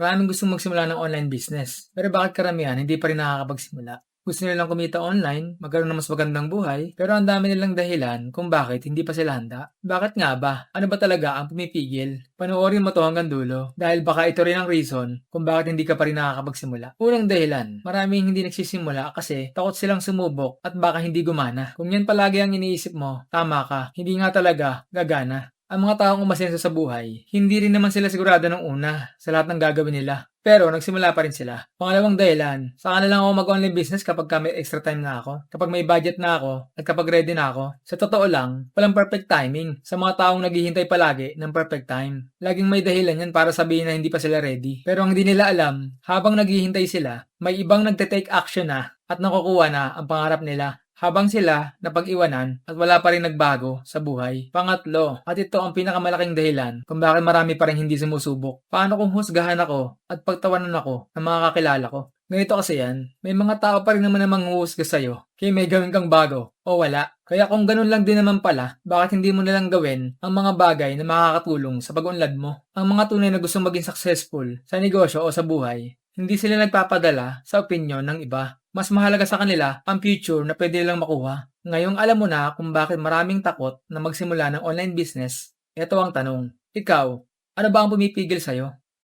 Maraming gustong magsimula ng online business. Pero bakit karamihan hindi pa rin nakakapagsimula? Gusto nilang kumita online, magkaroon ng mas magandang buhay, pero ang dami nilang dahilan kung bakit hindi pa sila handa. Bakit nga ba? Ano ba talaga ang pumipigil? Panoorin mo to hanggang dulo dahil baka ito rin ang reason kung bakit hindi ka pa rin nakakapagsimula. Unang dahilan, maraming hindi nagsisimula kasi takot silang sumubok at baka hindi gumana. Kung yan palagi ang iniisip mo, tama ka, hindi nga talaga gagana. Ang mga taong umasenso sa buhay, hindi rin naman sila sigurado ng una sa lahat ng gagawin nila. Pero nagsimula pa rin sila. Pangalawang dahilan, saka na lang ako mag-online business kapag ka may extra time na ako, kapag may budget na ako, at kapag ready na ako. Sa totoo lang, walang perfect timing sa mga taong naghihintay palagi ng perfect time. Laging may dahilan yan para sabihin na hindi pa sila ready. Pero ang hindi nila alam, habang naghihintay sila, may ibang nagte-take action na at nakukuha na ang pangarap nila habang sila napag-iwanan at wala pa rin nagbago sa buhay. Pangatlo, at ito ang pinakamalaking dahilan kung bakit marami pa rin hindi sumusubok. Paano kung husgahan ako at pagtawanan ako ng mga kakilala ko? Ganito kasi yan, may mga tao pa rin naman na manghuhusga sa'yo, kaya may gawin kang bago, o wala. Kaya kung ganun lang din naman pala, bakit hindi mo nalang gawin ang mga bagay na makakatulong sa pag-unlad mo? Ang mga tunay na gustong maging successful sa negosyo o sa buhay, hindi sila nagpapadala sa opinion ng iba. Mas mahalaga sa kanila ang future na pwede nilang makuha. Ngayong alam mo na kung bakit maraming takot na magsimula ng online business, ito ang tanong. Ikaw, ano ba ang pumipigil sa'yo?